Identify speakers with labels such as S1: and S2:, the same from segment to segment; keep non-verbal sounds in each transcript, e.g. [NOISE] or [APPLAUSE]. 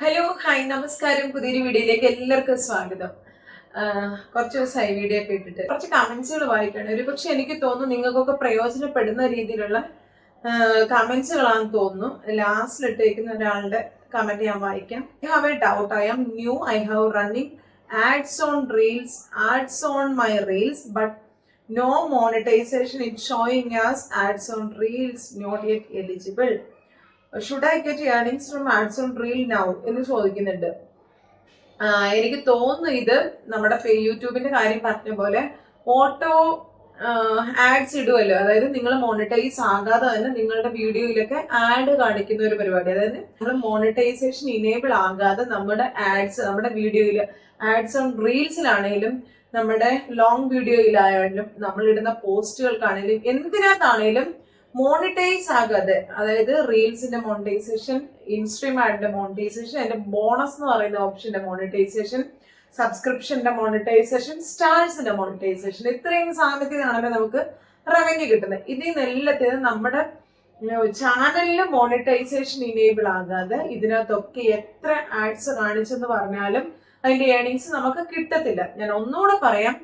S1: Hello hi നമസ്കാരം. പുതിയൊരു വീഡിയോയിലേക്ക് എല്ലാവർക്കും സ്വാഗതം. കുറച്ച് ദിവസമായി വീഡിയോ ഒക്കെ ഇട്ടിട്ട്. കുറച്ച് കമൻസുകൾ വായിക്കണം. ഒരു പക്ഷെ എനിക്ക് തോന്നുന്നു നിങ്ങൾക്കൊക്കെ പ്രയോജനപ്പെടുന്ന രീതിയിലുള്ള കമൻസുകളാണെന്ന് തോന്നുന്നു. ലാസ്റ്റിൽ ഇട്ടേക്കുന്ന ഒരാളുടെ കമന്റ് ഞാൻ വായിക്കാം. I have a doubt I am new I have running ads on reels ads on my reels but no monetisation it showing as ads on reels not yet eligible should I get earnings from ads on reel now എന്ന് ചോദിക്കുന്നുണ്ട്. എനിക്ക് തോന്നുന്നു ഇത് നമ്മുടെ യൂട്യൂബിന്റെ കാര്യം പറഞ്ഞ പോലെ auto ads ഇടുമല്ലോ അതായത് നിങ്ങൾ മോണിറ്റൈസ് ആകാതെ തന്നെ നിങ്ങളുടെ വീഡിയോയിലൊക്കെ ആഡ് കാണിക്കുന്ന ഒരു പരിപാടി. അതായത് നമ്മൾ മോണിറ്റൈസേഷൻ ഇനേബിൾ ആകാതെ നമ്മുടെ ആഡ്സ് നമ്മുടെ വീഡിയോയിൽ ആഡ്സ് ഓൺ റീൽസിലാണെങ്കിലും നമ്മുടെ ലോങ് വീഡിയോയിലായാലും നമ്മൾ ഇടുന്ന പോസ്റ്റുകൾക്കാണെങ്കിലും എന്തിനകത്താണെങ്കിലും മോണിറ്റൈസ് ആകാതെ അതായത് റീൽസിന്റെ മോണിറ്റൈസേഷൻ ഇൻസ്ട്രീം ആഡിന്റെ മോണിറ്റൈസേഷൻ അതിന്റെ ബോണസ് എന്ന് പറയുന്ന ഓപ്ഷന്റെ മോണിറ്റൈസേഷൻ സബ്സ്ക്രിപ്ഷന്റെ മോണിറ്റൈസേഷൻ സ്റ്റാർസിന്റെ മോണിറ്റൈസേഷൻ ഇത്രയും സാധനത്തിനാണല്ലോ നമുക്ക് റവന്യൂ കിട്ടുന്നത്. ഇതിൽ നിന്ന് എല്ലാത്തിനും നമ്മുടെ ചാനലിൽ മോണിറ്റൈസേഷൻ ഇനേബിൾ ആകാതെ ഇതിനകത്തൊക്കെ എത്ര ആഡ്സ് കാണിച്ചെന്ന് പറഞ്ഞാലും അതിന്റെ ഏണിങ്സ് നമുക്ക് കിട്ടത്തില്ല. ഞാൻ ഒന്നുകൂടെ പറയാം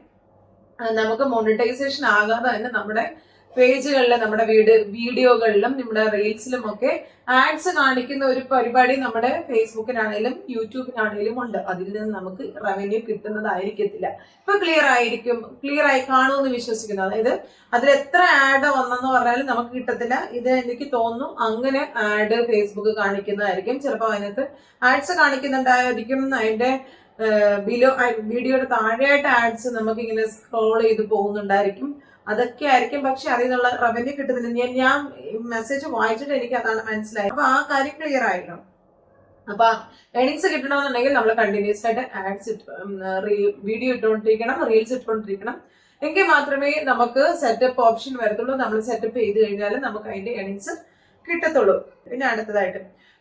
S1: നമുക്ക് മോണിറ്റൈസേഷൻ ആകാതെ തന്നെ നമ്മുടെ പേജുകളിലും നമ്മുടെ വീട് വീഡിയോകളിലും നമ്മുടെ റീൽസിലും ഒക്കെ ആഡ്സ് കാണിക്കുന്ന ഒരു പരിപാടി നമ്മുടെ ഫേസ്ബുക്കിനാണെങ്കിലും യൂട്യൂബിനാണെങ്കിലും ഉണ്ട്. അതിൽ നിന്ന് നമുക്ക് റവന്യൂ കിട്ടുന്നതായിരിക്കത്തില്ല. ഇപ്പൊ ക്ലിയർ ആയിരിക്കും ക്ലിയർ ആയി കാണുമെന്ന് വിശ്വസിക്കുന്നു. അതായത് അതിൽ എത്ര ആഡ് വന്നെന്ന് പറഞ്ഞാലും നമുക്ക് കിട്ടത്തില്ല. ഇത് എനിക്ക് തോന്നുന്നു അങ്ങനെ ആഡ് ഫേസ്ബുക്ക് കാണിക്കുന്നതായിരിക്കും. ചിലപ്പോൾ അതിനകത്ത് ആഡ്സ് കാണിക്കുന്നുണ്ടായിരിക്കും. അതിന്റെ ബിലോ വീഡിയോയുടെ താഴെയായിട്ട് ആഡ്സ് നമുക്ക് ഇങ്ങനെ സ്ക്രോൾ ചെയ്ത് പോകുന്നുണ്ടായിരിക്കും. അതൊക്കെ ആയിരിക്കും. പക്ഷെ അറിയുന്നുള്ള റവന്യൂ കിട്ടുന്നില്ല. ഞാൻ ഞാൻ മെസ്സേജ് വായിച്ചിട്ട് എനിക്ക് അതാണ് മനസ്സിലായത്. അപ്പൊ ആ കാര്യം ക്ലിയർ ആയല്ലോ. അപ്പൊ ഏണിങ്സ് കിട്ടണമെന്നുണ്ടെങ്കിൽ നമ്മൾ കണ്ടിന്യൂസ് ആയിട്ട് ആഡ്സ് വീഡിയോ ഇട്ടുകൊണ്ടിരിക്കണം റീൽസ് ഇട്ടുകൊണ്ടിരിക്കണം. എങ്കിൽ മാത്രമേ നമുക്ക് സെറ്റപ്പ് ഓപ്ഷൻ വരത്തുള്ളൂ. നമ്മൾ സെറ്റപ്പ് ചെയ്ത് കഴിഞ്ഞാൽ നമുക്ക് അതിന്റെ ഏണിങ്സ് കിട്ടത്തുള്ളൂ. പിന്നെ അടുത്തതായിട്ട്.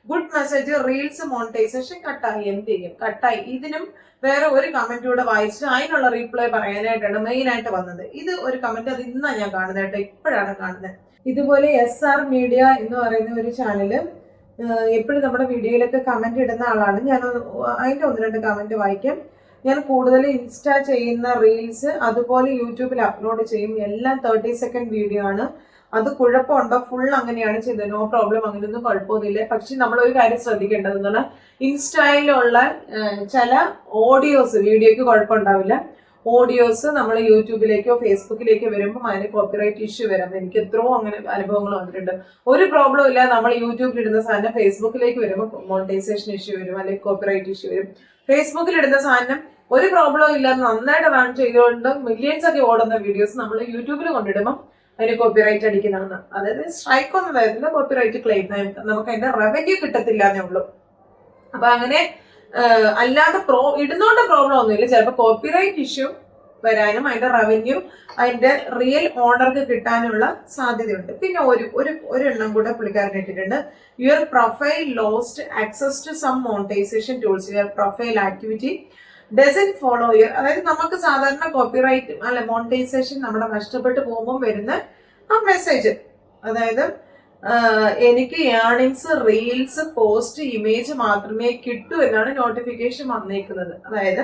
S1: ഗുഡ് മെസ്സേജ് റീൽസ് മോണിറ്റൈസേഷൻ കട്ടായി എന്ത് ചെയ്യും? കട്ടായി ഇതിനും വേറെ ഒരു കമന്റ് കൂടെ വായിച്ചിട്ട് അതിനുള്ള റീപ്ലൈ പറയാനായിട്ടാണ് മെയിൻ ആയിട്ട് വന്നത്. ഇത് ഒരു കമന്റ് അത് ഇന്നാ ഞാൻ കാണുന്നത് കേട്ടോ. ഇപ്പോഴാണ് കാണുന്നത്. ഇതുപോലെ എസ് ആർ മീഡിയ എന്ന് പറയുന്ന ഒരു ചാനൽ എപ്പോഴും നമ്മുടെ വീഡിയോയിലൊക്കെ കമന്റ് ഇടുന്ന ആളാണ്. ഞാൻ അതിന്റെ ഒന്ന് രണ്ട് കമന്റ് വായിക്കാം. ഞാൻ കൂടുതൽ ഇൻസ്റ്റാ ചെയ്യുന്ന റീൽസ് അതുപോലെ യൂട്യൂബിൽ അപ്ലോഡ് ചെയ്യും. എല്ലാം തേർട്ടി സെക്കൻഡ് വീഡിയോ ആണ്. അത് കുഴപ്പമുണ്ടോ? ഫുൾ അങ്ങനെയാണ് ചെയ്തത്. നോ പ്രോബ്ലം അങ്ങനെ ഒന്നും കുഴപ്പമൊന്നുമില്ല. പക്ഷെ നമ്മൾ ഒരു കാര്യം ശ്രദ്ധിക്കേണ്ടത് എന്ന് പറഞ്ഞാൽ ഇൻസ്റ്റയിലുള്ള ചില ഓഡിയോസ് വീഡിയോക്ക് കുഴപ്പമുണ്ടാവില്ല. ഓഡിയോസ് നമ്മൾ യൂട്യൂബിലേക്കോ ഫേസ്ബുക്കിലേക്കോ വരുമ്പോൾ അതിന് കോപ്പിറൈറ്റ് ഇഷ്യൂ വരാം. എനിക്ക് എത്രയോ അങ്ങനെ അനുഭവങ്ങൾ വന്നിട്ടുണ്ട്. ഒരു പ്രോബ്ലം ഇല്ല. നമ്മൾ യൂട്യൂബിൽ ഇടുന്ന സാധനം ഫേസ്ബുക്കിലേക്ക് വരുമ്പോൾ മോണിറ്റൈസേഷൻ ഇഷ്യൂ വരും അല്ലെങ്കിൽ കോപ്പിറൈറ്റ് ഇഷ്യൂ വരും. ഫേസ്ബുക്കിൽ ഇടുന്ന സാധനം ഒരു പ്രോബ്ലം ഇല്ല നന്നായിട്ട് റൺ ചെയ്തുകൊണ്ട് മില്യൺസ് ഒക്കെ ഓടുന്ന വീഡിയോസ് നമ്മൾ യൂട്യൂബിൽ കൊണ്ടിടുമ്പോൾ അതിന് കോപ്പിറൈറ്റ് അടിക്കുന്നതാണ് അതായത് സ്ട്രൈക്ക് ഒന്നും വരത്തില്ല കോപ്പിറൈറ്റ് ക്ലെയിം നമുക്ക് അതിന്റെ റവന്യൂ കിട്ടത്തില്ല എന്നേ ഉള്ളൂ. അപ്പൊ അങ്ങനെ അല്ലാതെ പ്രോ ഇടുന്നോണ്ട് പ്രോബ്ലം ഒന്നുമില്ല. ചിലപ്പോൾ കോപ്പിറൈറ്റ് ഇഷ്യൂ വരാനും അതിന്റെ റവന്യൂ അതിന്റെ റിയൽ ഓണർക്ക് കിട്ടാനുള്ള സാധ്യതയുണ്ട്. പിന്നെ ഒരു ഒരു ഒരെണ്ണം കൂടെ പുള്ളിക്കാരൻ ഇട്ടിട്ടുണ്ട്. Your profile lost access to some monetisation tools your profile activity doesn't follow our അതായത് നമുക്ക് സാധാരണ കോപ്പിറൈറ്റ് അല്ല മോണിറ്റൈസേഷൻ നമ്മുടെ നഷ്ടപ്പെട്ടു പോകുമ്പോൾ വരുന്ന ആ മെസ്സേജ് അതായത് എനിക്ക് ഏണിങ്സ് റീൽസ് പോസ്റ്റ് ഇമേജ് മാത്രമേ കിട്ടൂ എന്നാണ് നോട്ടിഫിക്കേഷൻ വന്നേക്കുന്നത്. അതായത്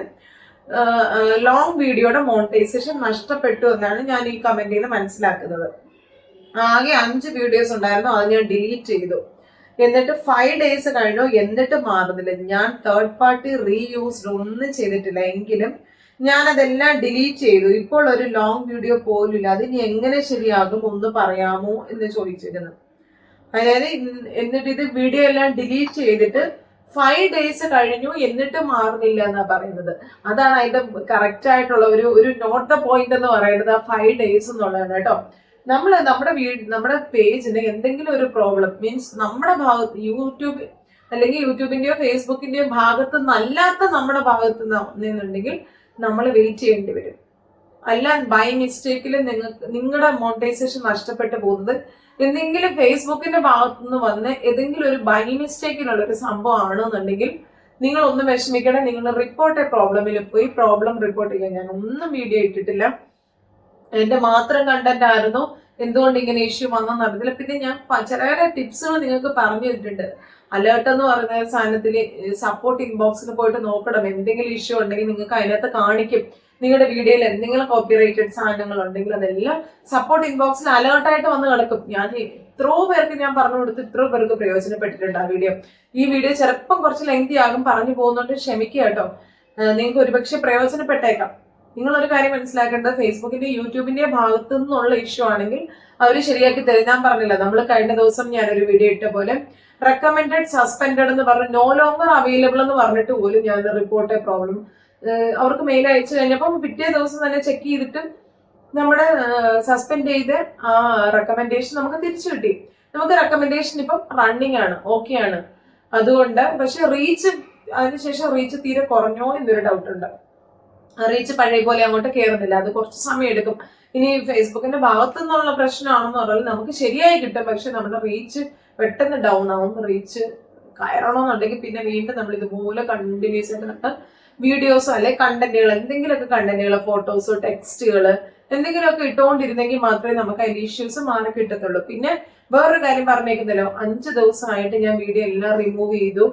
S1: ലോങ് വീഡിയോയുടെ മോണിറ്റൈസേഷൻ നഷ്ടപ്പെട്ടു എന്നാണ് ഞാൻ ഈ കമന്റിൽ മനസ്സിലാക്കുന്നത്. ആകെ അഞ്ച് വീഡിയോസ് ഉണ്ടായിരുന്നു അത് ഞാൻ ഡിലീറ്റ് ചെയ്തു. എന്നിട്ട് ഫൈവ് ഡേയ്സ് കഴിഞ്ഞു. എന്നിട്ട് മാറുന്നില്ല. ഞാൻ തേർഡ് പാർട്ടി റീയൂസ്ഡ് ഒന്നും ചെയ്തിട്ടില്ല. എങ്കിലും ഞാൻ അതെല്ലാം ഡിലീറ്റ് ചെയ്തു. ഇപ്പോൾ ഒരു ലോങ് വീഡിയോ പോലില്ല അതിന് എങ്ങനെ ശരിയാകും ഒന്ന് പറയാമോ എന്ന് ചോദിച്ചിരുന്നു. അതായത് എന്നിട്ട് ഇത് വീഡിയോ എല്ലാം ഡിലീറ്റ് ചെയ്തിട്ട് ഫൈവ് ഡേയ്സ് കഴിഞ്ഞു. എന്നിട്ട് മാറുന്നില്ല എന്നാ പറയുന്നത്. അതാണ് അതിന്റെ കറക്റ്റ് ആയിട്ടുള്ള ഒരു ഒരു നോട്ട് ദ പോയിന്റ് എന്ന് പറയുന്നത് ആ ഫൈവ് ഡേയ്സ് എന്നുള്ളതാണ് കേട്ടോ. നമ്മൾ നമ്മുടെ വീട് നമ്മുടെ പേജിന് എന്തെങ്കിലും ഒരു പ്രോബ്ലം മീൻസ് നമ്മുടെ ഭാഗത്ത് യൂട്യൂബ് അല്ലെങ്കിൽ യൂട്യൂബിന്റെയോ ഫേസ്ബുക്കിന്റെയോ ഭാഗത്ത് നല്ലാത്ത നമ്മുടെ ഭാഗത്ത് നിന്നുണ്ടെങ്കിൽ നമ്മൾ വെയിറ്റ് ചെയ്യേണ്ടി വരും. അല്ല ബൈ മിസ്റ്റേക്കിൽ നിങ്ങൾക്ക് നിങ്ങളുടെ മോണിറ്റൈസേഷൻ നഷ്ടപ്പെട്ടു പോകുന്നത് എന്തെങ്കിലും ഫേസ്ബുക്കിന്റെ ഭാഗത്തു നിന്ന് വന്ന് ഏതെങ്കിലും ഒരു ബൈ മിസ്റ്റേക്കിനുള്ള ഒരു സംഭവം ആണെന്നുണ്ടെങ്കിൽ നിങ്ങൾ ഒന്ന് വിഷമിക്കണേ നിങ്ങൾ റിപ്പോർട്ട് പ്രോബ്ലമിൽ പോയി പ്രോബ്ലം റിപ്പോർട്ട് ചെയ്യാൻ ഞാൻ ഒന്നും വീഡിയോ ഇട്ടിട്ടില്ല. എന്റെ മാത്രം കണ്ടന്റ് ആയിരുന്നു. എന്തുകൊണ്ട് ഇങ്ങനെ ഇഷ്യൂ വന്നെന്ന് അറിയത്തില്ല പിന്നെ ഞാൻ ചില ടിപ്സുകൾ നിങ്ങൾക്ക് പറഞ്ഞു തന്നിട്ടുണ്ട്. അലേർട്ട് എന്ന് പറയുന്ന സാധനത്തിൽ സപ്പോർട്ട് ഇൻബോക്സിൽ പോയിട്ട് നോക്കണം. എന്തെങ്കിലും ഇഷ്യൂ ഉണ്ടെങ്കിൽ നിങ്ങൾക്ക് അതിനകത്ത് കാണിക്കും. നിങ്ങളുടെ വീഡിയോയിൽ എന്തെങ്കിലും കോപ്പിറൈറ്റഡ് സാധനങ്ങൾ ഉണ്ടെങ്കിൽ അതെല്ലാം സപ്പോർട്ട് ഇൻബോക്സിൽ അലേർട്ടായിട്ട് വന്ന് കിടക്കും. ഞാൻ എത്രയോ പേർക്ക് ഞാൻ പറഞ്ഞു കൊടുത്ത് ഇത്രയോ പേർക്ക് പ്രയോജനപ്പെട്ടിട്ടുണ്ട് ആ വീഡിയോ. ഈ വീഡിയോ ചെറുപ്പം കുറച്ച് ലെങ്തി ആകും. പറഞ്ഞു പോകുന്നുണ്ട് ക്ഷമിക്കുക കേട്ടോ. നിങ്ങൾക്ക് ഒരുപക്ഷെ പ്രയോജനപ്പെട്ടേക്കാം. നിങ്ങളൊരു കാര്യം മനസ്സിലാക്കേണ്ടത് ഫേസ്ബുക്കിന്റെ യൂട്യൂബിന്റെ ഭാഗത്തു നിന്നുള്ള ഇഷ്യൂ ആണെങ്കിൽ അവർ ശരിയാക്കി തരും. ഞാൻ പറഞ്ഞില്ല നമ്മൾ കഴിഞ്ഞ ദിവസം ഞാനൊരു വീഡിയോ ഇട്ട പോലെ റെക്കമെൻഡഡ് സസ്പെൻഡഡ് എന്ന് പറഞ്ഞ് നോ ലോങ്ങർ അവൈലബിൾ എന്ന് പറഞ്ഞിട്ട് പോലും ഞാൻ റിപ്പോർട്ട് പ്രോബ്ലം അവർക്ക് മെയിൽ അയച്ചു കഴിഞ്ഞപ്പം പിറ്റേ ദിവസം തന്നെ ചെക്ക് ചെയ്തിട്ട് നമ്മുടെ സസ്പെൻഡ് ചെയ്ത് ആ റെക്കമെൻഡേഷൻ നമുക്ക് തിരിച്ചു കിട്ടി. നമുക്ക് റെക്കമെൻഡേഷൻ ഇപ്പം റണ്ണിങ് ആണ് ഓക്കെ ആണ്. അതുകൊണ്ട് പക്ഷെ റീച്ച് അതിനുശേഷം റീച്ച് തീരെ കുറഞ്ഞോ എന്നൊരു ഡൗട്ട് ഉണ്ട്. റീച്ച് പഴയ പോലെ അങ്ങോട്ട് കയറുന്നില്ല അത് കുറച്ച് സമയം എടുക്കും. ഇനി ഫേസ്ബുക്കിന്റെ ഭാഗത്തു നിന്നുള്ള പ്രശ്നമാണെന്ന് പറഞ്ഞാൽ നമുക്ക് ശരിയായി കിട്ടും. പക്ഷെ നമ്മുടെ റീച്ച് പെട്ടെന്ന് ഡൗൺ ആവും. റീച്ച് കയറണമെന്നുണ്ടെങ്കിൽ പിന്നെ വീണ്ടും നമ്മൾ ഇതുപോലെ കണ്ടിന്യൂസ് ആയിട്ട് നമ്മുടെ വീഡിയോസോ അല്ലെ കണ്ടന്റുകൾ എന്തെങ്കിലുമൊക്കെ കണ്ടന്റുകൾ ഫോട്ടോസോ ടെക്സ്റ്റുകൾ എന്തെങ്കിലുമൊക്കെ ഇട്ടുകൊണ്ടിരുന്നെങ്കിൽ മാത്രമേ നമുക്ക് അതിന്റെ ഇഷ്യൂസ് മാറി കിട്ടത്തുള്ളൂ. പിന്നെ വേറൊരു കാര്യം പറഞ്ഞേക്കുന്നല്ലോ. അഞ്ച് ദിവസമായിട്ട് ഞാൻ വീഡിയോ എല്ലാം റിമൂവ് ചെയ്തു.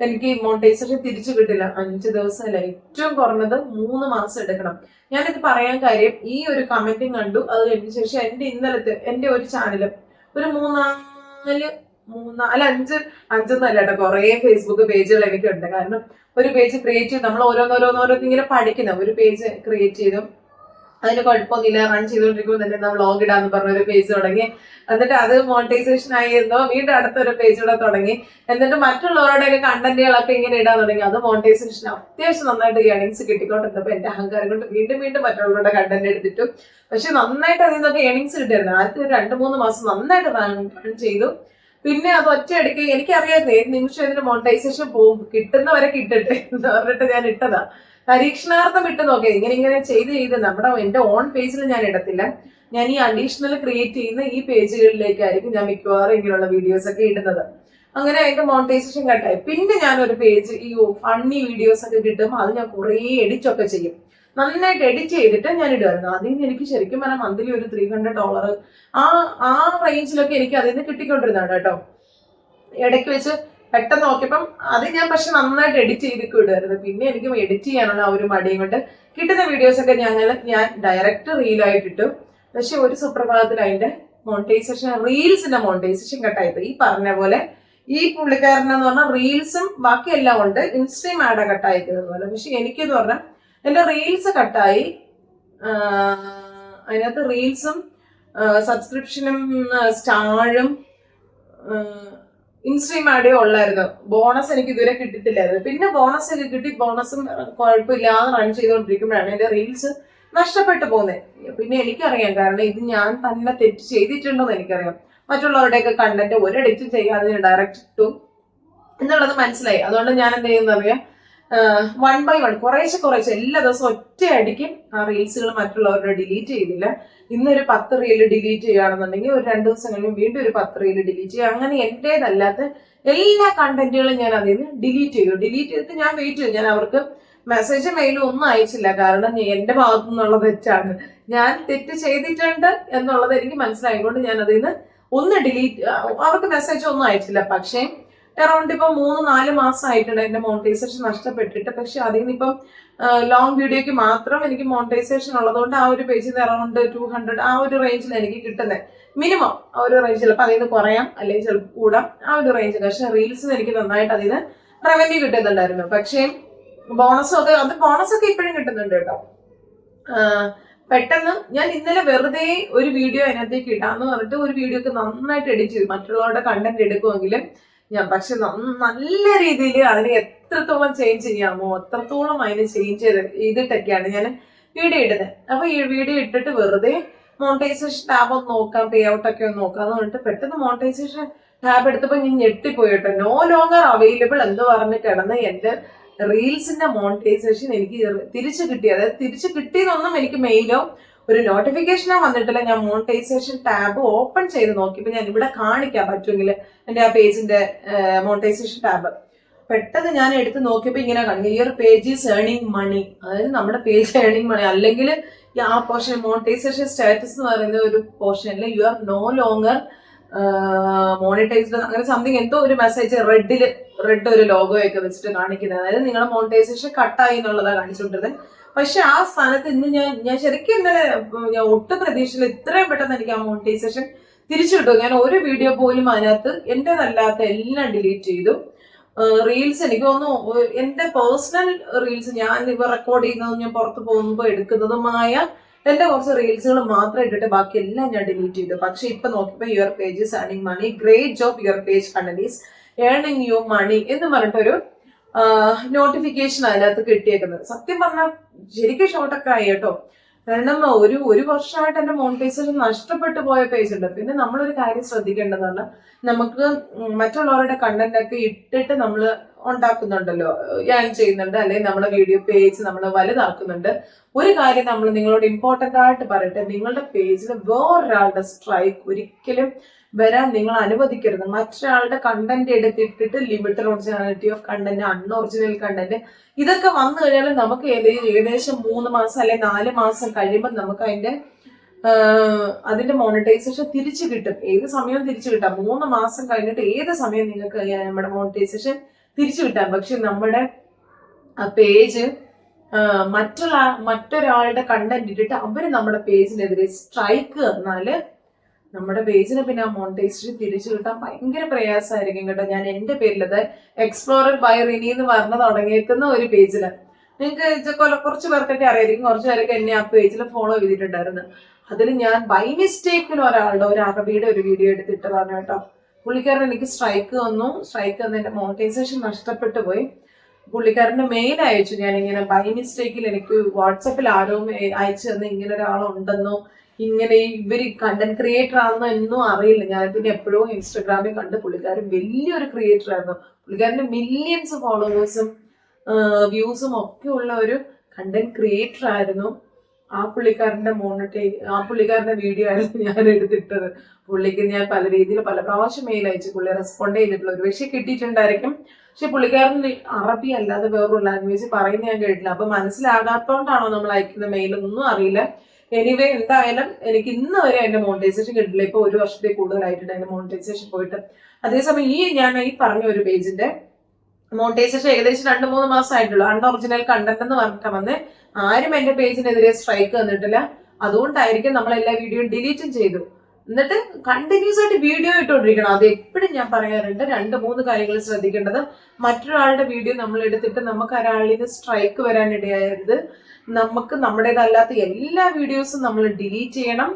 S1: എനിക്ക് മോണിറ്റൈസേഷൻ തിരിച്ചു കിട്ടില്ല. അഞ്ച് ദിവസമല്ല. ഏറ്റവും കുറഞ്ഞത് മൂന്ന് മാസം എടുക്കണം. ഞാനിത് പറയാൻ കാര്യം ഈ ഒരു കമന്റും കണ്ടു. അത് കഴിഞ്ഞ ശേഷം എന്റെ ഇന്നലത്തെ എന്റെ ഒരു ചാനൽ ഒരു മൂന്നാൽ മൂന്നാ അല്ല അഞ്ച് അഞ്ചൊന്നല്ല കേട്ടോ. കുറേ ഫേസ്ബുക്ക് പേജുകൾ എനിക്കുണ്ട്. കാരണം ഒരു പേജ് ക്രിയേറ്റ് ചെയ്ത് നമ്മൾ ഓരോന്നോരോന്നോരോന്ന് ഇങ്ങനെ പഠിക്കുന്ന ഒരു പേജ് ക്രിയേറ്റ് ചെയ്തു അതിന് കുഴപ്പമൊന്നുമില്ല. റൺ ചെയ്തുകൊണ്ടിരിക്കുമ്പോൾ തന്നെ നമ്മൾ വ്ളോഗ് ഇടാന്ന് പറഞ്ഞ ഒരു പേജ് തുടങ്ങി. എന്നിട്ട് അത് മോണിറ്റൈസേഷൻ ആയിരുന്നോ വീണ്ടും അടുത്തൊരു പേജ് കൂടെ തുടങ്ങി. എന്നിട്ട് മറ്റുള്ളവരുടെയൊക്കെ കണ്ടന്റുകളൊക്കെ ഇങ്ങനെ ഇടാൻ തുടങ്ങി. അത് മോണിറ്റൈസേഷൻ അത്യാവശ്യം നന്നായിട്ട് ഏണിങ്സ് കിട്ടിക്കൊണ്ടിരുന്നപ്പോൾ എന്റെ അഹങ്കാരം കൊണ്ട് വീണ്ടും വീണ്ടും മറ്റുള്ളവരുടെ കണ്ടന്റ് എടുത്തിട്ടു. പക്ഷെ നന്നായിട്ട് അതിൽ നിന്നൊക്കെ ഏണിങ്സ് കിട്ടിയിരുന്നു. ആദ്യത്തെ ഒരു രണ്ട് മൂന്ന് മാസം നന്നായിട്ട് റൺ ചെയ്തു. പിന്നെ അത് ഒറ്റയടിക്ക് എനിക്കറിയാതെ ഏത് നിമിഷം ഇതിന് മോണിറ്റൈസേഷൻ പോകും. കിട്ടുന്നവരെ കിട്ടട്ടെ എന്ന് പറഞ്ഞിട്ട് ഞാൻ ഇട്ടതാ. പരീക്ഷണാർത്ഥം ഇട്ട് നോക്കിയത് ഇങ്ങനെ ഇങ്ങനെ ചെയ്ത് ചെയ്ത് നമ്മുടെ എന്റെ ഓൺ പേജിൽ ഞാൻ ഇടത്തില്ല. ഞാൻ ഈ അഡീഷണൽ ക്രിയേറ്റ് ചെയ്യുന്ന ഈ പേജുകളിലേക്കായിരിക്കും ഞാൻ മിക്കവാറും ഇങ്ങനെയുള്ള വീഡിയോസ് ഒക്കെ ഇടുന്നത്. അങ്ങനെ അതിന്റെ മോണിറ്റൈസേഷൻ കട്ടായി പിന്നെ ഞാൻ ഒരു പേജ് ഈ ഫണ്ണി വീഡിയോസ് ഒക്കെ കിട്ടുമ്പോൾ അത് ഞാൻ കുറേ എഡിറ്റ് ഒക്കെ ചെയ്യും. നന്നായിട്ട് എഡിറ്റ് ചെയ്തിട്ട് ഞാൻ ഇടുമായിരുന്നു അതിൽ നിന്ന് എനിക്ക് ശരിക്കും പറഞ്ഞാൽ മന്ത്ലി ഒരു ത്രീ ഹൺഡ്രഡ് ഡോളർ ആ ആ റേഞ്ചിലൊക്കെ എനിക്ക് അതിൽ നിന്ന് കിട്ടിക്കൊണ്ടിരുന്നതാണ് കേട്ടോ. ഇടയ്ക്ക് വെച്ച് പെട്ടെന്ന് നോക്കിയപ്പം അത് ഞാൻ പക്ഷെ നന്നായിട്ട് എഡിറ്റ് ചെയ്ത് ഇടുമായിരുന്നു പിന്നെ എനിക്ക് എഡിറ്റ് ചെയ്യാനുള്ള ആ ഒരു മടിയും കൊണ്ട് കിട്ടുന്ന വീഡിയോസൊക്കെ ഞങ്ങൾ ഞാൻ ഡയറക്റ്റ് റീലായിട്ട് ഇട്ടു പക്ഷെ ഒരു സുപ്രഭാതത്തിൽ അതിന്റെ മോണിറ്റൈസേഷൻ റീൽസിന്റെ മോണിറ്റൈസേഷൻ കട്ടായിപ്പോയി ഈ പറഞ്ഞ പോലെ ഈ പുള്ളിക്കാരനെന്ന് പറഞ്ഞാൽ റീൽസും ബാക്കിയെല്ലാം ഉണ്ട്. ഇൻസ്റ്റയും ആഡാ കട്ടായിരിക്കുന്നത് പോലെ. പക്ഷെ എനിക്കെന്ന് പറഞ്ഞാൽ എന്റെ റീൽസ് കട്ടായി അതിനകത്ത് റീൽസും സബ്സ്ക്രിപ്ഷനും സ്റ്റാറും ഇൻസ്ട്രീം ആഡേ ഉള്ളായിരുന്നു. ബോണസ് എനിക്ക് ഇതുവരെ കിട്ടിയിട്ടില്ലായിരുന്നു. പിന്നെ ബോണസ് ഒക്കെ കിട്ടി ബോണസും കുഴപ്പമില്ലാതെ റൺ ചെയ്തുകൊണ്ടിരിക്കുമ്പോഴാണ് എന്റെ റീൽസ് നഷ്ടപ്പെട്ടു പോകുന്നത് പിന്നെ എനിക്കറിയാം കാരണം ഇത് ഞാൻ തന്നെ തെറ്റ് ചെയ്തിട്ടുണ്ടെന്ന് എനിക്കറിയാം. മറ്റുള്ളവരുടെയൊക്കെ കണ്ടന്റ് ഒരിടയ്ക്കും ചെയ്യാതെ ഡയറക്റ്റ് ഇട്ടു. എന്നുള്ളത് മനസ്സിലായി. അതുകൊണ്ട് ഞാൻ എന്ത് ചെയ്യുന്ന അറിയാം? വൺ ബൈ വൺ കുറേശ്ശെ കുറേശ്ശെ എല്ലാ ദിവസവും ഒറ്റയടിക്കും ആ റീൽസുകൾ മറ്റുള്ളവരുടെ ഡിലീറ്റ് ചെയ്തില്ല. ഇന്നൊരു പത്ത് റീൽ ഡിലീറ്റ് ചെയ്യുകയാണെന്നുണ്ടെങ്കിൽ ഒരു രണ്ട് ദിവസം കഴിഞ്ഞ് വീണ്ടും ഒരു പത്ത് റീൽ ഡിലീറ്റ് ചെയ്യുക. അങ്ങനെ എന്റേതല്ലാത്ത എല്ലാ കണ്ടന്റുകളും ഞാൻ അതിൽ നിന്ന് ഡിലീറ്റ് ചെയ്തു. ഡിലീറ്റ് ചെയ്തിട്ട് ഞാൻ വെയിറ്റ് ചെയ്തു. ഞാൻ അവർക്ക് മെസ്സേജ് മെയിലും ഒന്നും അയച്ചില്ല. കാരണം എന്റെ ഭാഗത്തു നിന്നുള്ള തെറ്റാണ്. ഞാൻ തെറ്റ് ചെയ്തിട്ടുണ്ട് എന്നുള്ളത് എനിക്ക് മനസ്സിലായതുകൊണ്ട് ഞാൻ അതിൽ നിന്ന് ഒന്ന് ഡിലീറ്റ് അവർക്ക് മെസ്സേജ് ഒന്നും അയച്ചില്ല. പക്ഷേ അറൗണ്ട് ഇപ്പം മൂന്ന് നാല് മാസം ആയിട്ടുണ്ട് എന്റെ മോണിറ്റൈസേഷൻ നഷ്ടപ്പെട്ടിട്ട്. പക്ഷെ അതിൽ നിന്ന് ഇപ്പം ലോങ് വീഡിയോക്ക് മാത്രം എനിക്ക് മോണിറ്റൈസേഷൻ ഉള്ളതുകൊണ്ട് ആ ഒരു പേജിൽ നിന്ന് അറൗണ്ട് ടു ഹൺഡ്രഡ് ആ ഒരു റേഞ്ചിൽ എനിക്ക് കിട്ടുന്നത് മിനിമം ആ ഒരു റേഞ്ച് ചിലപ്പോൾ അതിൽ നിന്ന് കുറയാം അല്ലെങ്കിൽ ചിലപ്പോൾ കൂടാം ആ ഒരു റേഞ്ച് പക്ഷെ റീൽസിന് എനിക്ക് നന്നായിട്ട് അതിൽ നിന്ന് റവന്യൂ കിട്ടുന്നുണ്ടായിരുന്നു. പക്ഷേ ബോണസും ഒക്കെ അത് ബോണസൊക്കെ ഇപ്പോഴും കിട്ടുന്നുണ്ട് കേട്ടോ. പെട്ടെന്ന് ഞാൻ ഇന്നലെ വെറുതെ ഒരു വീഡിയോ അതിനകത്തേക്ക് ഇടാന്ന് പറഞ്ഞിട്ട് ഒരു വീഡിയോ ഒക്കെ നന്നായിട്ട് എഡിറ്റ് ചെയ്തു. മറ്റുള്ളവരുടെ കണ്ടന്റ് എടുക്കുമെങ്കിലും ഞാൻ പക്ഷെ നല്ല രീതിയിൽ അതിനെ എത്രത്തോളം ചേഞ്ച് ചെയ്യാമോ അത്രത്തോളം അതിനെ ചേഞ്ച് ചെയ്ത് ചെയ്തിട്ടൊക്കെയാണ് ഞാൻ വീഡിയോ ഇടുന്നത് അപ്പൊ ഈ വീഡിയോ ഇട്ടിട്ട് വെറുതെ മോണിറ്റൈസേഷൻ ടാബ് ഒന്ന് നോക്കാം പേ ഔട്ട് ഒക്കെ ഒന്ന് നോക്കാം എന്ന് പറഞ്ഞിട്ട് പെട്ടെന്ന് മോണിറ്റൈസേഷൻ ടാബ് എടുത്തപ്പോൾ ഞാൻ ഞെട്ടിപ്പോയി കേട്ടോ. നോ ലോങ്ങർ അവൈലബിൾ എന്ന് പറഞ്ഞ് കിടന്ന് എന്റെ റീൽസിന്റെ മോണിറ്റൈസേഷൻ എനിക്ക് തിരിച്ചു കിട്ടി. അതായത് തിരിച്ചു കിട്ടിയതൊന്നും എനിക്ക് മെയിലോ ഒരു നോട്ടിഫിക്കേഷനോ വന്നിട്ടില്ല. ഞാൻ മോണിറ്റൈസേഷൻ ടാബ് ഓപ്പൺ ചെയ്ത് നോക്കിയപ്പോൾ ഞാൻ ഇവിടെ കാണിക്കാൻ പറ്റുമെങ്കിൽ എന്റെ ആ പേജിന്റെ മോണിറ്റൈസേഷൻ ടാബ് പെട്ടെന്ന് ഞാൻ എടുത്ത് നോക്കിയപ്പോൾ ഇങ്ങനെ കാണിക്കും ഈ ഒരു പേജ് ഈസ് ഏണിംഗ് മണി അതായത് നമ്മുടെ പേജ് ഏണിംഗ് മണി അല്ലെങ്കിൽ ആ പോർഷൻ മോണിറ്റൈസേഷൻ സ്റ്റാറ്റസ് എന്ന് പറയുന്ന ഒരു പോർഷനിൽ you are no longer monetized അങ്ങനെ സംതിങ് എന്തോ ഒരു മെസ്സേജ് റെഡിൽ റെഡ് ഒരു ലോഗോ ഒക്കെ വെച്ചിട്ട് കാണിക്കുന്നത്. അതായത് നിങ്ങളുടെ മോണിറ്റൈസേഷൻ കട്ടായി എന്നുള്ളതാണ് കാണിച്ചുകൊണ്ടിരുന്നത് പക്ഷെ ആ സ്ഥാനത്ത് ഇന്ന് ഞാൻ ഞാൻ ശരിക്കും ഇന്നലെ ഞാൻ ഒട്ടും പ്രതീക്ഷയിൽ ഇത്രയും പെട്ടെന്ന് എനിക്ക് ആ മോണിറ്റൈസേഷൻ തിരിച്ചു കിട്ടും. ഞാൻ ഒരു വീഡിയോ പോലും അതിനകത്ത് എന്റേതല്ലാത്ത എല്ലാം ഡിലീറ്റ് ചെയ്തു. റീൽസ് എനിക്ക് തോന്നുന്നു എന്റെ പേഴ്സണൽ റീൽസ് ഞാൻ ഇവ റെക്കോർഡ് ചെയ്യുന്നതും ഞാൻ പുറത്ത് പോകുമ്പോൾ എടുക്കുന്നതുമായ എന്റെ കുറച്ച് റീൽസുകൾ മാത്രം ഇട്ടിട്ട് ബാക്കി എല്ലാം ഞാൻ ഡിലീറ്റ് ചെയ്തു. പക്ഷെ ഇപ്പൊ നോക്കിയപ്പോ your page is earning money great job your page content is earning you money എന്ന് പറഞ്ഞിട്ടൊരു നോട്ടിഫിക്കേഷൻ അതിനകത്ത് കിട്ടിയേക്കുന്നത്. സത്യം പറഞ്ഞാൽ ശരിക്കും ഷോർട്ടൊക്കെ ആയി കേട്ടോ. കാരണം ഒരു ഒരു വർഷമായിട്ട് എന്റെ മോണിറ്റൈസേഷൻ നഷ്ടപ്പെട്ടു പോയ പേജ് ഉണ്ട്. പിന്നെ നമ്മളൊരു കാര്യം ശ്രദ്ധിക്കേണ്ടതാണ് നമുക്ക് മറ്റുള്ളവരുടെ കണ്ടന്റ് ഒക്കെ ഇട്ടിട്ട് നമ്മൾ ഉണ്ടാക്കുന്നുണ്ടല്ലോ. ഞാൻ ചെയ്യുന്നുണ്ട് അല്ലെങ്കിൽ നമ്മുടെ വീഡിയോ പേജ് നമ്മൾ വലുതാക്കുന്നുണ്ട്. ഒരു കാര്യം നമ്മൾ നിങ്ങളോട് ഇമ്പോർട്ടന്റ് ആയിട്ട് പറയട്ടെ നിങ്ങളുടെ പേജിൽ വേറൊരാളുടെ സ്ട്രൈക്ക് ഒരിക്കലും വരാൻ നിങ്ങൾ അനുവദിക്കരുത്. മറ്റൊരാളുടെ content എടുത്തിട്ടിട്ട് limited originality of content unoriginal content ഇതൊക്കെ വന്നു കഴിഞ്ഞാൽ നമുക്ക് ഏതെങ്കിലും ഏകദേശം മൂന്ന് മാസം അല്ലെങ്കിൽ നാല് മാസം കഴിയുമ്പോൾ നമുക്ക് അതിന്റെ അതിന്റെ മോണിറ്റൈസേഷൻ തിരിച്ചു കിട്ടും. ഏത് സമയവും തിരിച്ചു കിട്ടാം. മൂന്ന് മാസം കഴിഞ്ഞിട്ട് ഏത് സമയം നിങ്ങൾക്ക് നമ്മുടെ മോണിറ്റൈസേഷൻ തിരിച്ചു കിട്ടാം പക്ഷെ നമ്മുടെ ആ പേജ് മറ്റുള്ള മറ്റൊരാളുടെ കണ്ടന്റ് ഇട്ടിട്ട് അവർ നമ്മുടെ പേജിനെതിരെ സ്ട്രൈക്ക് തന്നാൽ നമ്മുടെ പേജിന് പിന്നെ ആ മോണിറ്റൈസേഷൻ തിരിച്ചു കിട്ടാൻ ഭയങ്കര പ്രയാസമായിരിക്കും കേട്ടോ. ഞാൻ എന്റെ പേരിലത് എക്സ്പ്ലോറർ ബൈ റിനി എന്ന് പറഞ്ഞ് തുടങ്ങിയേക്കുന്ന ഒരു പേജിൽ. നിങ്ങൾക്ക് കുറച്ച് പേർക്കൊക്കെ അറിയായിരിക്കും. കുറച്ച് പേരൊക്കെ എന്നെ ആ പേജിൽ ഫോളോ ചെയ്തിട്ടുണ്ടായിരുന്നു. അതിൽ ഞാൻ ബൈ മിസ്റ്റേക്കിൽ ഒരാളുടെ ഒരു അറബിയുടെ ഒരു വീഡിയോ എടുത്തിട്ടതാണ് കേട്ടോ. പുള്ളിക്കാരൻ എനിക്ക് സ്ട്രൈക്ക് വന്നു. സ്ട്രൈക്ക് വന്ന് എന്റെ മോണിറ്റൈസേഷൻ നഷ്ടപ്പെട്ടു പോയി. പുള്ളിക്കാരന്റെ മെയിൽ അയച്ചു. ഞാൻ ഇങ്ങനെ ബൈ മിസ്റ്റേക്കിൽ എനിക്ക് വാട്സപ്പിൽ ആരോ അയച്ചു തന്ന് ഇങ്ങനെ ഒരാളുണ്ടെന്നോ ഇങ്ങനെ ഇവർ കണ്ടന്റ് ക്രിയേറ്റർ ആണെന്നോ എന്നും അറിയില്ല. ഞാൻ പിന്നെ എപ്പോഴും ഇൻസ്റ്റഗ്രാമിൽ കണ്ട് പുള്ളിക്കാരൻ വലിയൊരു ക്രിയേറ്റർ ആയിരുന്നു. പുള്ളിക്കാരന്റെ മില്യൺസ് ഫോളോവേഴ്സും വ്യൂസും ഒക്കെ ഉള്ള ഒരു കണ്ടന്റ് ക്രിയേറ്റർ ആയിരുന്നു. ആ പുള്ളിക്കാരന്റെ മോണിട്ട് ആ പുള്ളിക്കാരന്റെ വീഡിയോ ആയിരുന്നു [LAUGHS] ഞാൻ എടുത്തിട്ടത്. പുള്ളിക്ക് ഞാൻ പല രീതിയിൽ പല പ്രാവശ്യം മെയിൽ അയച്ചു. പുള്ളി റെസ്പോണ്ട് ചെയ്തിട്ടുള്ള ഒരു പക്ഷേ കിട്ടിയിട്ടുണ്ടായിരിക്കും. പക്ഷെ പുള്ളിക്കാരൻ അറബി അല്ലാതെ വേറൊരു ലാംഗ്വേജ് പറയുന്ന ഞാൻ കേട്ടില്ല അപ്പൊ മനസ്സിലാകാത്തോണ്ടാണോ നമ്മൾ അയക്കുന്ന മെയിൽ ഒന്നും അറിയില്ല. എനിവേ എന്തായാലും എനിക്ക് ഇന്ന് വരെ എന്റെ മോണിറ്റൈസേഷൻ കിട്ടില്ല ഇപ്പൊ ഒരു വർഷത്തിൽ കൂടുതലായിട്ടുണ്ട് അതിന്റെ മോണിറ്റൈസേഷൻ പോയിട്ട്. അതേസമയം ഈ ഞാൻ ഈ പറഞ്ഞ ഒരു പേജിന്റെ മോണിറ്റൈസേഷൻ ഏകദേശം രണ്ട് മൂന്ന് മാസം ആയിട്ടുള്ളൂ അൺഒറിജിനൽ കണ്ടന്റ് എന്ന് പറഞ്ഞിട്ട് വന്ന്. ആരും എന്റെ പേജിനെതിരെ സ്ട്രൈക്ക് തന്നിട്ടില്ല അതുകൊണ്ടായിരിക്കും നമ്മൾ എല്ലാ വീഡിയോയും ഡിലീറ്റും ചെയ്തു. എന്നിട്ട് കണ്ടിന്യൂസ് ആയിട്ട് വീഡിയോ ഇട്ടുകൊണ്ടിരിക്കണം അത് എപ്പോഴും ഞാൻ പറയാറുണ്ട്. രണ്ട് മൂന്ന് കാര്യങ്ങൾ ശ്രദ്ധിക്കേണ്ടത്. മറ്റൊരാളുടെ വീഡിയോ നമ്മൾ എടുത്തിട്ട് നമുക്ക് ഒരാളിൽ നിന്ന് സ്ട്രൈക്ക് വരാനിടയായത്. നമുക്ക് നമ്മുടേതല്ലാത്ത എല്ലാ വീഡിയോസും നമ്മൾ ഡിലീറ്റ് ചെയ്യണം.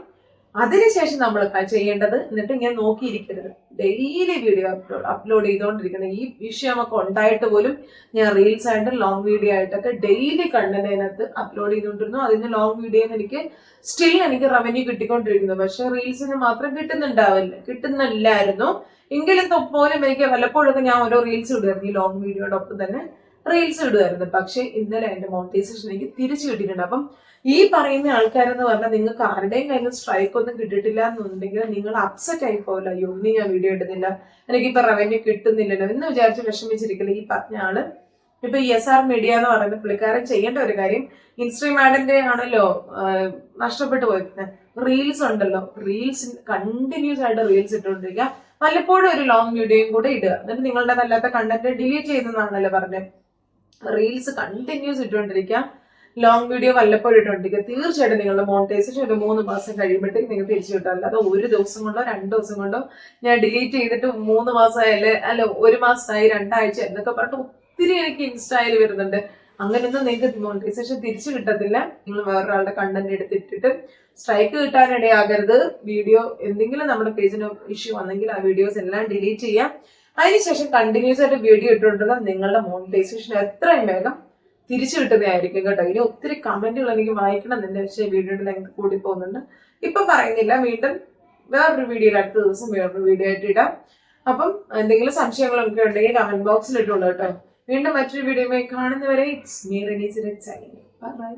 S1: അതിനുശേഷം നമ്മൾ ചെയ്യേണ്ടത് എന്നിട്ട് ഇങ്ങനെ നോക്കിയിരിക്കരുത്. ഡെയിലി വീഡിയോ അപ്ലോഡ് അപ്ലോഡ് ചെയ്തുകൊണ്ടിരിക്കുന്നത് ഈ വിഷയം ഒക്കെ ഉണ്ടായിട്ട് പോലും ഞാൻ റീൽസ് ആയിട്ട് ലോങ് വീഡിയോ ആയിട്ടൊക്കെ ഡെയിലി കണ്ടന്റ് അതിനകത്ത് അപ്ലോഡ് ചെയ്തുകൊണ്ടിരുന്നു അതിന് ലോങ് വീഡിയോ എനിക്ക് സ്റ്റിൽ എനിക്ക് റവന്യൂ കിട്ടിക്കൊണ്ടിരിക്കുന്നു. പക്ഷെ റീൽസിന് മാത്രം കിട്ടുന്നുണ്ടാവില്ല കിട്ടുന്നില്ലായിരുന്നു. എങ്കിലും പോലും എനിക്ക് വല്ലപ്പോഴൊക്കെ ഞാൻ ഓരോ റീൽസ് ഇടുമായിരുന്നു. ഈ ലോങ് വീഡിയോടൊപ്പം തന്നെ റീൽസ് ഇടുമായിരുന്നു പക്ഷെ ഇന്നലെ എന്റെ മോണിറ്റൈസേഷൻ എനിക്ക് തിരിച്ചു കിട്ടിയിട്ടുണ്ട്. അപ്പം ഈ പറയുന്ന ആൾക്കാരെന്ന് പറഞ്ഞാൽ നിങ്ങൾക്ക് ആരുടെയും കയ്യിൽ സ്ട്രൈക്ക് ഒന്നും കിട്ടിയിട്ടില്ല എന്നുണ്ടെങ്കിൽ നിങ്ങൾ അപ്സെറ്റ് ആയി പോകില്ല അയ്യോ ഇനി ഞാൻ വീഡിയോ ഇടുന്നില്ല. എനിക്കിപ്പോ റവന്യൂ കിട്ടുന്നില്ലല്ലോ എന്ന് വിചാരിച്ച് വിഷമിച്ചിരിക്കില്ല ഈ പറഞ്ഞ ആൾ? ഇപ്പൊ എസ് ആർ മീഡിയ എന്ന് പറയുന്ന പുള്ളിക്കാരൻ ചെയ്യേണ്ട ഒരു കാര്യം ഇൻസ്റ്റഗ്രാമിന്റെ ആണല്ലോ നഷ്ടപ്പെട്ടു പോയിരുന്നത് റീൽസ് ഉണ്ടല്ലോ. റീൽസ് കണ്ടിന്യൂസ് ആയിട്ട് റീൽസ് ഇട്ടുകൊണ്ടിരിക്കുക. വല്ലപ്പോഴും ഒരു ലോങ് വീഡിയോയും കൂടെ ഇടുക. എന്നിട്ട് നിങ്ങളുടെ നല്ലാത്ത കണ്ടന്റ് ഡിലീറ്റ് ചെയ്യുന്നതാണല്ലോ പറഞ്ഞത് റീൽസ് കണ്ടിന്യൂസ് ഇട്ടുകൊണ്ടിരിക്കുക. ലോങ് വീഡിയോ വല്ലപ്പോഴും ഇട്ടുകൊണ്ടിരിക്കുക. തീർച്ചയായിട്ടും നിങ്ങളുടെ മോണിറ്റൈസേഷൻ ഒരു മൂന്ന് മാസം കഴിയുമ്പോഴത്തേക്ക് നിങ്ങൾക്ക് തിരിച്ചു കിട്ടും അല്ലാതെ ഒരു ദിവസം കൊണ്ടോ രണ്ട് ദിവസം കൊണ്ടോ ഞാൻ ഡിലീറ്റ് ചെയ്തിട്ട് മൂന്ന് മാസമായാലേ അല്ല ഒരു മാസമായി രണ്ടാഴ്ച എന്നൊക്കെ പറഞ്ഞിട്ട് ഒത്തിരി എനിക്ക് ഇൻസ്റ്റയിൽ വരുന്നുണ്ട്. അങ്ങനെയൊന്നും നിങ്ങൾക്ക് മോണിറ്റൈസേഷൻ തിരിച്ചു കിട്ടത്തില്ല. നിങ്ങൾ വേറൊരാളുടെ കണ്ടന്റ് എടുത്തിട്ടിട്ട് സ്ട്രൈക്ക് കിട്ടാനിടയാകരുത്. വീഡിയോ എന്തെങ്കിലും നമ്മുടെ പേജിന് ഇഷ്യൂ വന്നെങ്കിൽ ആ വീഡിയോസ് എല്ലാം ഡിലീറ്റ് ചെയ്യാം. അതിനുശേഷം കണ്ടിന്യൂസ് ആയിട്ട് വീഡിയോ ഇട്ടുകൊണ്ടുള്ള നിങ്ങളുടെ മോണിറ്റൈസേഷൻ എത്രയും വേഗം തിരിച്ചു കിട്ടുന്നതായിരിക്കും കേട്ടോ. ഇനി ഒത്തിരി കമന്റുകൾ എനിക്ക് വായിക്കണം. എന്നുണ്ട് പക്ഷേ വീഡിയോയുടെ ലെങ്ത് കൂടി പോകുന്നുണ്ട്. ഇപ്പൊ പറയുന്നില്ല. വീണ്ടും വേറൊരു വീഡിയോ അടുത്ത ദിവസം വേറൊരു വീഡിയോ ആയിട്ട് ഇടാം. അപ്പം എന്തെങ്കിലും സംശയങ്ങളൊക്കെ ഉണ്ടെങ്കിൽ കമന്റ് ബോക്സിൽ ഇട്ടുള്ളൂ കേട്ടോ. വീണ്ടും മറ്റൊരു വീഡിയോയുമായി കാണുന്നവരെ ഇറ്റ്സ് മീ ബൈ ബൈ